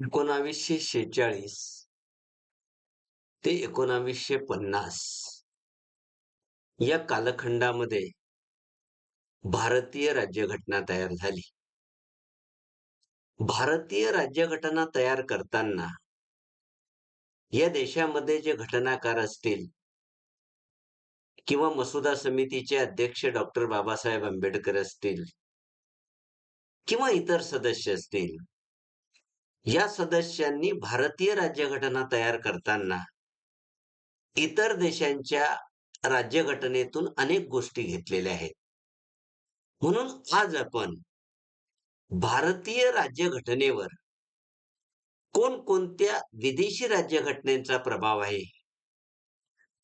एकोणावीसशे शेहेचाळीस ते एकोणावीसशे पन्नास या कालखंडामध्ये भारतीय राज्यघटना तयार झाली. भारतीय राज्यघटना तयार करताना या देशामध्ये जे घटनाकार असतील किंवा मसुदा समितीचे अध्यक्ष डॉक्टर बाबासाहेब आंबेडकर असतील किंवा इतर सदस्य असतील या सदस्यांनी भारतीय राज्यघटना तयार करताना इतर देशांच्या राज्यघटनेतून अनेक गोष्टी घेतलेल्या आहेत. म्हणून आज आपण भारतीय राज्यघटनेवर कोणकोणत्या विदेशी राज्यघटनेचा प्रभाव आहे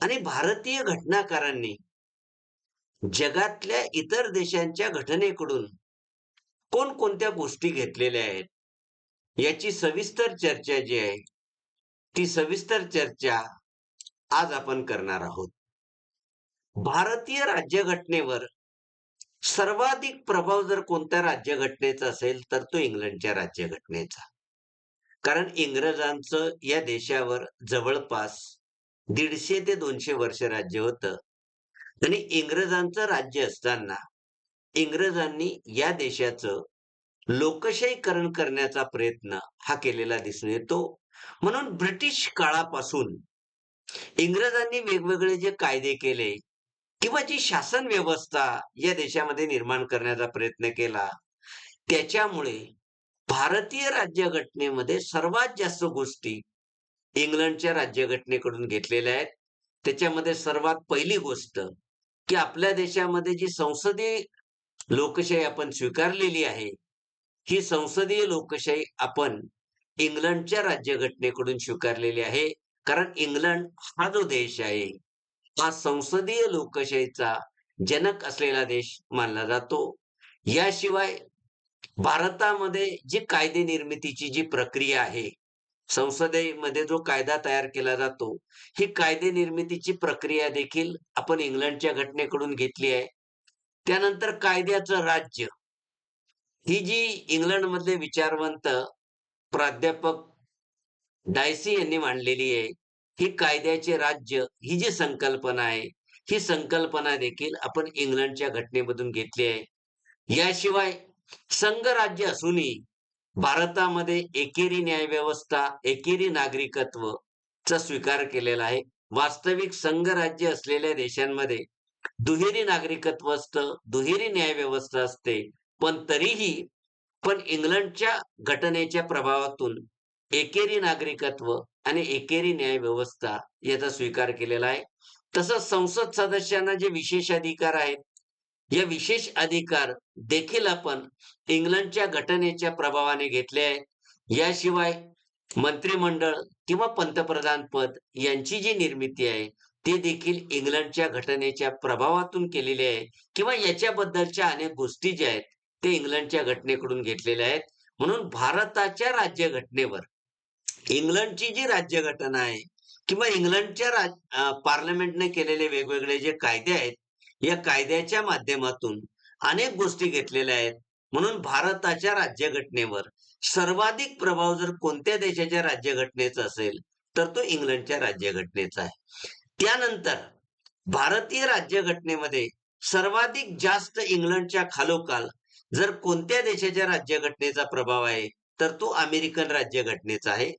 आणि भारतीय घटनाकारांनी जगातल्या इतर देशांच्या घटनेकडून कोणकोणत्या गोष्टी घेतलेल्या आहेत याची सविस्तर चर्चा जी आहे ती सविस्तर चर्चा आज आपण करणार आहोत. भारतीय राज्यघटनेवर सर्वाधिक प्रभाव जर कोणत्या राज्यघटनेचा असेल तर तो इंग्लंडच्या राज्यघटनेचा. कारण इंग्रजांचं या देशावर जवळपास दीडशे ते दोनशे वर्ष राज्य होतं. आणि इंग्रजांचं राज्य असताना इंग्रजांनी या देशाचं लोकशाहीकरण करण्याचा प्रयत्न हा केलेला दिसून येतो. म्हणून ब्रिटिश काळापासून इंग्रजांनी वेगवेगळे जे कायदे केले किंवा जी शासन व्यवस्था या देशामध्ये निर्माण करण्याचा प्रयत्न केला त्याच्यामुळे भारतीय राज्यघटनेमध्ये सर्वात जास्त गोष्टी इंग्लंडच्या राज्यघटनेकडून घेतलेल्या आहेत. त्याच्यामध्ये सर्वात पहिली गोष्ट की आपल्या देशामध्ये जी संसदीय लोकशाही आपण स्वीकारलेली आहे ही संसदीय लोकशाही आपण इंग्लंडच्या राज्यघटनेकडून स्वीकारलेली आहे. कारण इंग्लंड हा जो देश आहे हा संसदीय लोकशाहीचा जनक असलेला देश मानला जातो. याशिवाय भारतामध्ये जी कायदे निर्मितीची जी प्रक्रिया आहे संसदेमध्ये जो कायदा तयार केला जातो ही कायदे निर्मितीची प्रक्रिया देखील आपण इंग्लंडच्या घटनेकडून घेतली आहे. त्यानंतर कायद्याचं राज्य ही जी इंग्लंडमधले विचारवंत प्राध्यापक डायसी यांनी मांडलेली आहे ही कायद्याचे राज्य ही जी संकल्पना आहे ही संकल्पना देखील आपण इंग्लंडच्या घटनेमधून घेतली आहे. याशिवाय संघराज्य असूनही भारतामध्ये एकेरी न्याय व्यवस्था एकेरी नागरिकत्व चा स्वीकार केलेला आहे. वास्तविक संघराज्य असलेल्या देशांमध्ये दुहेरी नागरिकत्व असतं दुहेरी न्याय व्यवस्था असते पण तरीही पण इंग्लंडच्या घटनेच्या प्रभावातून एकेरी नागरिकत्व आणि एकेरी न्याय व्यवस्था याचा स्वीकार केलेला आहे. तसंच संसद सदस्यांना जे विशेष अधिकार आहेत या विशेष अधिकार देखील आपण इंग्लंडच्या घटनेच्या प्रभावाने घेतले आहेत याशिवाय मंत्रिमंडळ किंवा पंतप्रधान पद यांची जी निर्मिती आहे ते देखील इंग्लंडच्या घटनेच्या प्रभावातून केलेली आहे किंवा याच्याबद्दलच्या अनेक गोष्टी ज्या आहेत ते इंग्लंडच्या घटनेकडून घेतलेले आहेत. म्हणून भारताच्या राज्यघटनेवर इंग्लंडची जी राज्यघटना आहे किंवा इंग्लंडच्या राज पार्लमेंटने केलेले वेगवेगळे जे कायदे आहेत या कायद्याच्या माध्यमातून अनेक गोष्टी घेतलेल्या आहेत. म्हणून भारताच्या राज्यघटनेवर सर्वाधिक प्रभाव जर कोणत्या देशाच्या राज्यघटनेचा असेल तर तो इंग्लंडच्या राज्यघटनेचा आहे. त्यानंतर भारतीय राज्यघटनेमध्ये सर्वाधिक जास्त इंग्लंडच्या खालोखाल जर कोणत्या देशाच्या राज्यघटनेचा प्रभाव आहे तर तो अमेरिकन राज्यघटनेचा आहे.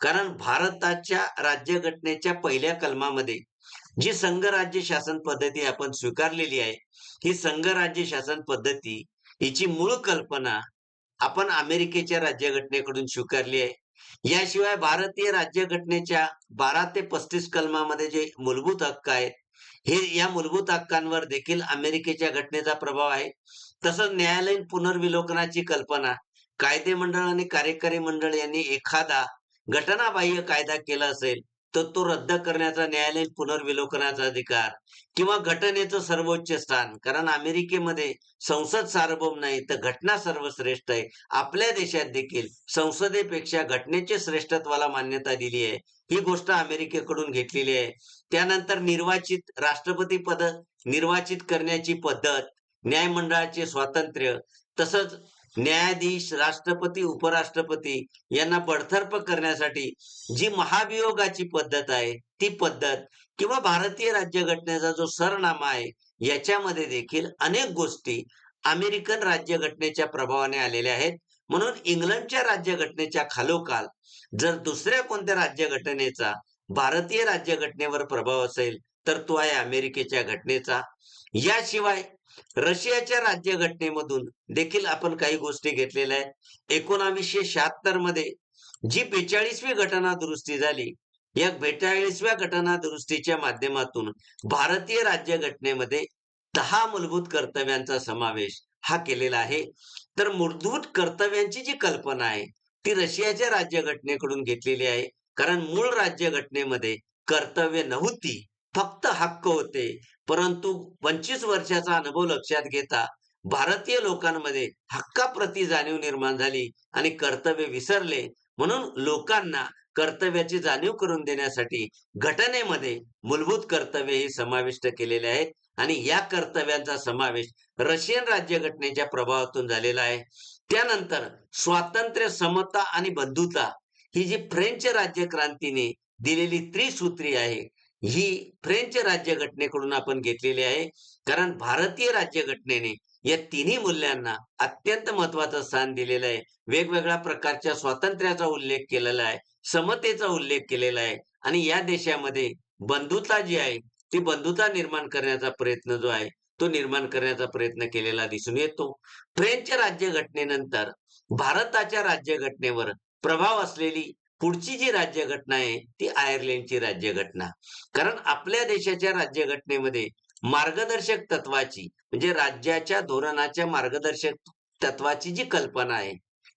कारण भारताच्या राज्यघटनेच्या पहिल्या कलमामध्ये जी संघराज्य शासन पद्धती आपण स्वीकारलेली आहे ही संघराज्य शासन पद्धती हिची मूळ कल्पना आपण अमेरिकेच्या राज्यघटनेकडून स्वीकारली आहे. याशिवाय भारतीय राज्यघटनेच्या बारा ते पस्तीस कलमामध्ये जे मूलभूत हक्क आहेत हे या मूलभूत हक्कांवर देखील अमेरिकेच्या घटनेचा प्रभाव आहे. तसंच न्यायालयीन पुनर्विलोकनाची कल्पना कायदे मंडळ आणि कार्यकारी मंडळ यांनी एखादा घटनाबाह्य कायदा केला असेल तर तो रद्द करण्याचा न्यायालयीन पुनर्विलोकनाचा अधिकार किंवा घटनेचं सर्वोच्च स्थान. कारण अमेरिकेमध्ये संसद सार्वभौम नाही तर घटना सर्वश्रेष्ठ आहे. आपल्या देशात देखील संसदेपेक्षा घटनेचे श्रेष्ठत्वाला मान्यता दिली आहे. ही गोष्ट अमेरिकेकडून घेतलेली आहे. त्यानंतर निर्वाचित राष्ट्रपती पद निर्वाचित करण्याची पद्धत न्यायमंडळाचे स्वातंत्र्य तसंच न्यायाधीश राष्ट्रपती उपराष्ट्रपती यांना बडथर्प करण्यासाठी जी महाभियोगाची पद्धत आहे ती पद्धत किंवा भारतीय राज्यघटनेचा जो सरनामा आहे याच्यामध्ये देखील अनेक गोष्टी अमेरिकन राज्यघटनेच्या प्रभावाने आलेल्या आहेत. म्हणून इंग्लंडच्या राज्यघटनेच्या खालोखाल जर दुसऱ्या कोणत्या राज्यघटनेचा भारतीय राज्यघटनेवर प्रभाव असेल तर तो आहे अमेरिकेच्या घटनेचा. याशिवाय रशियाच्या राज्यघटनेमधून देखील आपण काही गोष्टी घेतलेल्या आहेत. एकोणावीसशे शहात्तरमध्ये जी बेचाळीसवी घटना दुरुस्ती झाली या बेचाळीसव्या घटना दुरुस्तीच्या माध्यमातून भारतीय राज्यघटनेमध्ये दहा मूलभूत कर्तव्यांचा समावेश हा केलेला आहे. तर मूलभूत कर्तव्यांची जी कल्पना आहे ती रशियाच्या राज्यघटनेकडून घेतलेली आहे. कारण मूळ राज्यघटनेमध्ये कर्तव्य नव्हती. फक्त हक्क होते. परंतु पंचवीस वर्षाचा अनुभव लक्षात घेता भारतीय लोकांमध्ये हक्काप्रती जाणीव निर्माण झाली आणि कर्तव्य विसरले. म्हणून लोकांना कर्तव्याची जाणीव करून देण्यासाठी घटनेमध्ये मूलभूत कर्तव्य ही समाविष्ट केलेले आहेत. आणि या कर्तव्यांचा समावेश रशियन राज्यघटनेच्या प्रभावातून झालेला आहे. त्यानंतर स्वातंत्र्य समता आणि बंधुता ही जी फ्रेंच राज्यक्रांतीने दिलेली त्रिसूत्री आहे ही फ्रेंच राज्यघटनेकडून आपण घेतलेली आहे. कारण भारतीय राज्यघटनेने या तिन्ही मूल्यांना अत्यंत महत्वाचं स्थान दिलेलं आहे. वेगवेगळ्या प्रकारच्या स्वातंत्र्याचा उल्लेख केलेला आहे समतेचा उल्लेख केलेला आहे. आणि या देशामध्ये बंधुता जी आहे ती बंधुता निर्माण करण्याचा प्रयत्न जो आहे तो निर्माण करण्याचा प्रयत्न केलेला दिसून येतो. फ्रेंच राज्यघटनेनंतर भारताच्या राज्यघटनेवर प्रभाव असलेली पुढची जी राज्यघटना आहे ती आयर्लंडची राज्यघटना. कारण आपल्या देशाच्या राज्यघटनेमध्ये मार्गदर्शक तत्वाची म्हणजे राज्याच्या धोरणाच्या मार्गदर्शक तत्वाची जी कल्पना आहे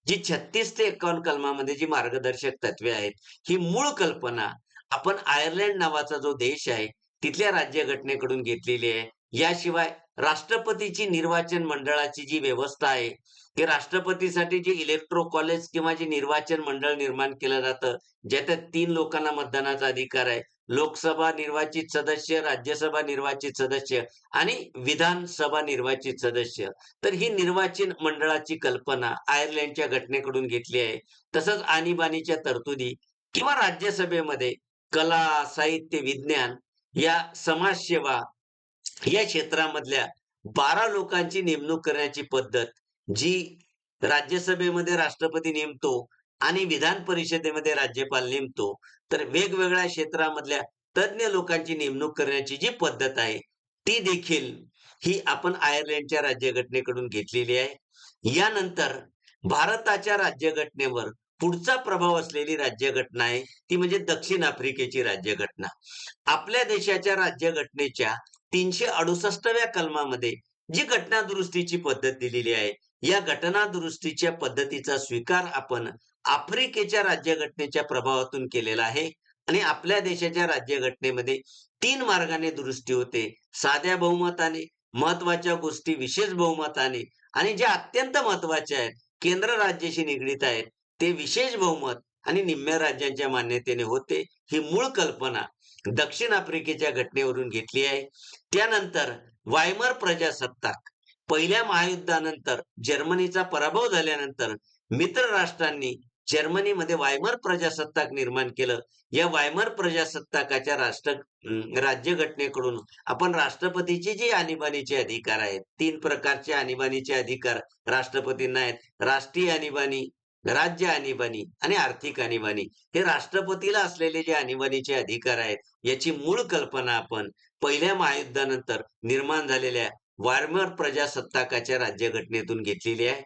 जी छत्तीस ते एकावन्न कलमामध्ये जी मार्गदर्शक तत्वे आहेत ही मूळ कल्पना आपण आयर्लंड नावाचा जो देश आहे तिथल्या राज्यघटनेकडून घेतलेली आहे. याशिवाय राष्ट्रपतीची निर्वाचन मंडळाची जी व्यवस्था आहे की राष्ट्रपतीसाठी जे इलेक्ट्रो कॉलेज किंवा जे निर्वाचन मंडळ निर्माण केलं जातं ज्याच्यात तीन लोकांना मतदानाचा अधिकार आहे. लोकसभा निर्वाचित सदस्य राज्यसभा निर्वाचित सदस्य आणि विधानसभा निर्वाचित सदस्य. तर ही निर्वाचन मंडळाची कल्पना आयर्लंडच्या घटनेकडून घेतली आहे. तसंच आणीबाणीच्या तरतुदी किंवा राज्यसभेमध्ये कला साहित्य विज्ञान या समाजसेवा या क्षेत्रामधल्या बारा लोकांची नेमणूक करण्याची पद्धत जी राज्यसभेमध्ये राष्ट्रपती नेमतो आणि विधान परिषदेमध्ये राज्यपाल नेमतो तर वेगवेगळ्या क्षेत्रामधल्या तज्ज्ञ लोकांची नेमणूक करण्याची जी पद्धत आहे ती देखील ही आपण आयर्लंडच्या राज्यघटनेकडून घेतलेली आहे. यानंतर भारताच्या राज्यघटनेवर पुढचा प्रभाव असलेली राज्यघटना आहे ती म्हणजे दक्षिण आफ्रिकेची राज्यघटना. आपल्या देशाच्या राज्यघटनेच्या तीनशे अडुसष्टव्या कलमामध्ये जी घटना दुरुस्तीची पद्धत दिलेली आहे या घटना दुरुस्तीच्या पद्धतीचा स्वीकार आपण आफ्रिकेच्या राज्यघटनेच्या प्रभावातून केलेला आहे आणि आपल्या देशाच्या राज्यघटनेमध्ये तीन मार्गाने दुरुस्ती होते. साध्या बहुमताने महत्त्वाच्या गोष्टी विशेष बहुमताने आणि ज्या अत्यंत महत्त्वाच्या आहेत केंद्र राज्याशी निगडीत आहेत ते विशेष बहुमत आणि निम्म्या राज्यांच्या मान्यतेने होते ही मूळ कल्पना दक्षिण आफ्रिकेच्या घटनेवरून घेतली आहे. त्यानंतर वायमर प्रजासत्ताक पहिल्या महायुद्धानंतर जर्मनीचा पराभव झाल्यानंतर मित्र राष्ट्रांनी जर्मनीमध्ये वायमर प्रजासत्ताक निर्माण केलं. या वायमर प्रजासत्ताकाच्या राष्ट्र राज्यघटनेकडून आपण राष्ट्रपतीचे जे आणीबाणीचे अधिकार आहेत तीन प्रकारचे आणीबाणीचे अधिकार राष्ट्रपतींना आहेत. राष्ट्रीय आणीबाणी राज्य आणीबाणी आणि आर्थिक आणीबाणी हे राष्ट्रपतीला असलेले जे आणीबाणीचे अधिकार आहेत याची मूळ कल्पना आपण पहिल्या महायुद्धानंतर निर्माण झालेल्या वारमर प्रजासत्ताकाच्या राज्यघटनेतून घेतलेली आहे.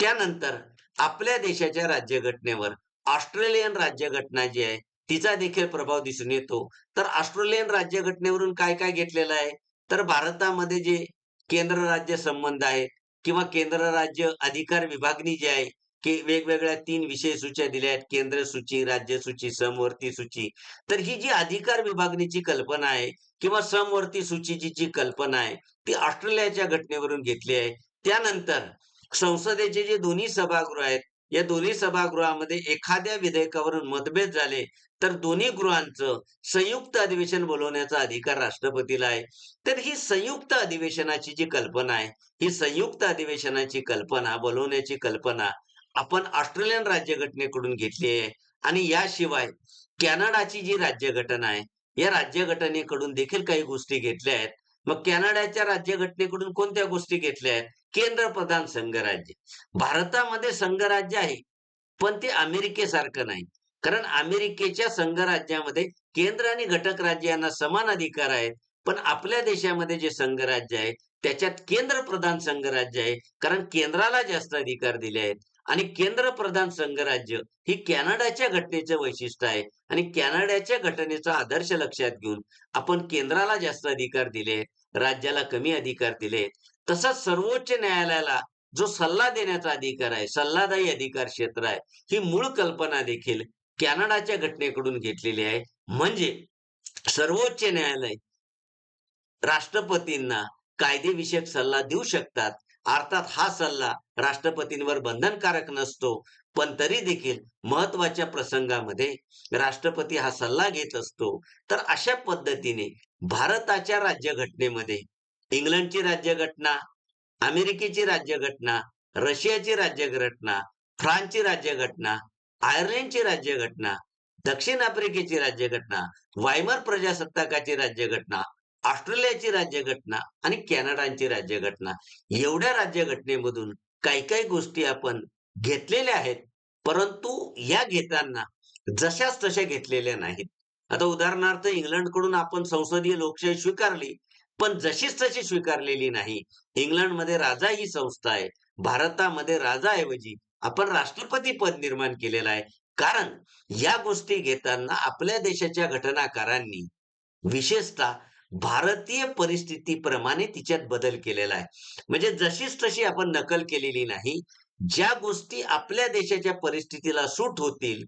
त्यानंतर आपल्या देशाच्या राज्यघटनेवर ऑस्ट्रेलियन राज्यघटना जी आहे तिचा देखील प्रभाव दिसून येतो. तर ऑस्ट्रेलियन राज्यघटनेवरून काय काय घेतलेलं आहे? तर भारतामध्ये जे केंद्र राज्य संबंध आहे किंवा केंद्र राज्य अधिकार विभागणी जी आहे की वेगवेगळ्या तीन विषय सूच्या दिल्या आहेत. केंद्र सूची राज्य सूची समवर्ती सूची. तर ही जी अधिकार विभागणीची कल्पना आहे किंवा समवर्ती सूचीची जी कल्पना आहे ती ऑस्ट्रेलियाच्या घटनेवरून घेतली आहे. त्यानंतर संसदेचे जे दोन्ही सभागृह आहेत या दोन्ही सभागृहामध्ये एखाद्या विधेयकावरून मतभेद झाले तर दोन्ही गृहांचं संयुक्त अधिवेशन बोलवण्याचा अधिकार राष्ट्रपतीला आहे. तर ही संयुक्त अधिवेशनाची जी कल्पना आहे ही संयुक्त अधिवेशनाची कल्पना बोलवण्याची कल्पना आपण ऑस्ट्रेलियन राज्यघटनेकडून घेतली आहे आणि याशिवाय कॅनडाची जी राज्यघटना आहे या राज्यघटनेकडून देखील काही गोष्टी घेतल्या आहेत. मग कॅनडाच्या राज्यघटनेकडून कोणत्या गोष्टी घेतल्या आहेत? केंद्र प्रधान संघराज्य. भारतामध्ये संघराज्य आहे पण ते अमेरिकेसारखं नाही. कारण अमेरिकेच्या संघराज्यामध्ये केंद्र आणि घटक राज्य यांना समान अधिकार आहेत पण आपल्या देशामध्ये जे संघराज्य आहे त्याच्यात केंद्र प्रधान संघराज्य आहे. कारण केंद्राला जास्त अधिकार दिले आहेत. आणि केंद्र प्रधान संघराज्य ही कॅनडाच्या घटनेचं वैशिष्ट्य आहे. आणि कॅनडाच्या घटनेचा आदर्श लक्षात घेऊन आपण केंद्राला जास्त अधिकार दिले राज्याला कमी अधिकार दिले तसंच सर्वोच्च न्यायालयाला जो सल्ला देण्याचा अधिकार आहे सल्लादायी अधिकार क्षेत्र आहे ही मूळ कल्पना देखील कॅनडाच्या घटनेकडून घेतलेली आहे. म्हणजे सर्वोच्च न्यायालय राष्ट्रपतींना कायदेविषयक सल्ला देऊ शकतात अर्थात हा सल्ला राष्ट्रपतींवर बंधनकारक नसतो पण तरी देखील महत्त्वाच्या प्रसंगामध्ये राष्ट्रपती हा सल्ला घेत असतो. तर अशा पद्धतीने भारताच्या राज्यघटनेमध्ये इंग्लंडची राज्यघटना अमेरिकेची राज्यघटना रशियाची राज्यघटना फ्रान्सची राज्यघटना आयर्लंडची राज्यघटना दक्षिण आफ्रिकेची राज्यघटना वायमर प्रजासत्ताकाची राज्यघटना ऑस्ट्रेलियाची राज्यघटना आणि कॅनडाची राज्यघटना एवढ्या राज्यघटनेमधून काही काही गोष्टी आपण घेतलेल्या आहेत परंतु या घेताना जशाच तशा घेतलेल्या नाहीत. आता उदाहरणार्थ इंग्लंडकडून आपण संसदीय लोकशाही स्वीकारली पण जशीच तशी स्वीकारलेली नाही. इंग्लंडमध्ये राजा ही संस्था आहे. भारतामध्ये राजाऐवजी आपण राष्ट्रपती पद निर्माण केलेलं आहे. कारण या गोष्टी घेताना आपल्या देशाच्या घटनाकारांनी विशेषतः भारतीय परिस्थितीप्रमाणे तिच्यात बदल केलेला आहे. म्हणजे जशीच तशी आपण नकल केलेली नाही ज्या गोष्टी आपल्या देशाच्या परिस्थितीला सूट होतील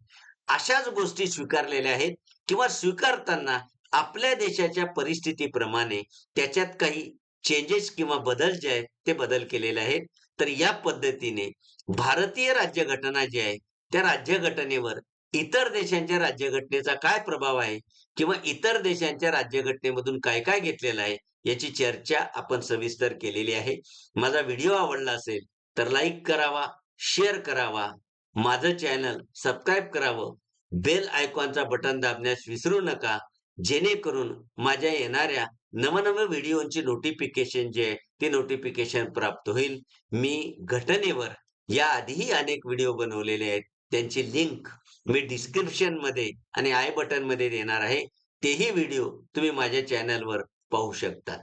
अशाच गोष्टी स्वीकारलेल्या आहेत किंवा स्वीकारताना आपल्या देशाच्या परिस्थितीप्रमाणे त्याच्यात काही चेंजेस किंवा बदल जे आहेत ते बदल केलेले आहेत. तर या पद्धतीने भारतीय राज्यघटना जी आहे त्या राज्यघटनेवर इतर देशांच्या राज्यघटनेचा काय प्रभाव आहे? किंवा इतर देशांच्या राज्यघटनेमधून काय काय घेतलेलं आहे? याची चर्चा आपण सविस्तर केलेली आहे. माझा व्हिडिओ आवडला असेल तर लाईक करावा शेअर करावा माझं चॅनल सबस्क्राईब करावं बेल आयकॉनचा बटन दाबण्यास विसरू नका जेणेकरून माझ्या येणाऱ्या नवनव व्हिडिओची नोटिफिकेशन जे आहे ते नोटिफिकेशन प्राप्त होईल. मी घटनेवर या आधीही अनेक व्हिडिओ बनवलेले आहेत. त्यांची लिंक मी डिस्क्रिप्शनमध्ये आणि आय बटनमध्ये देणार आहे. तेही व्हिडिओ तुम्ही माझ्या चॅनलवर पाहू शकता.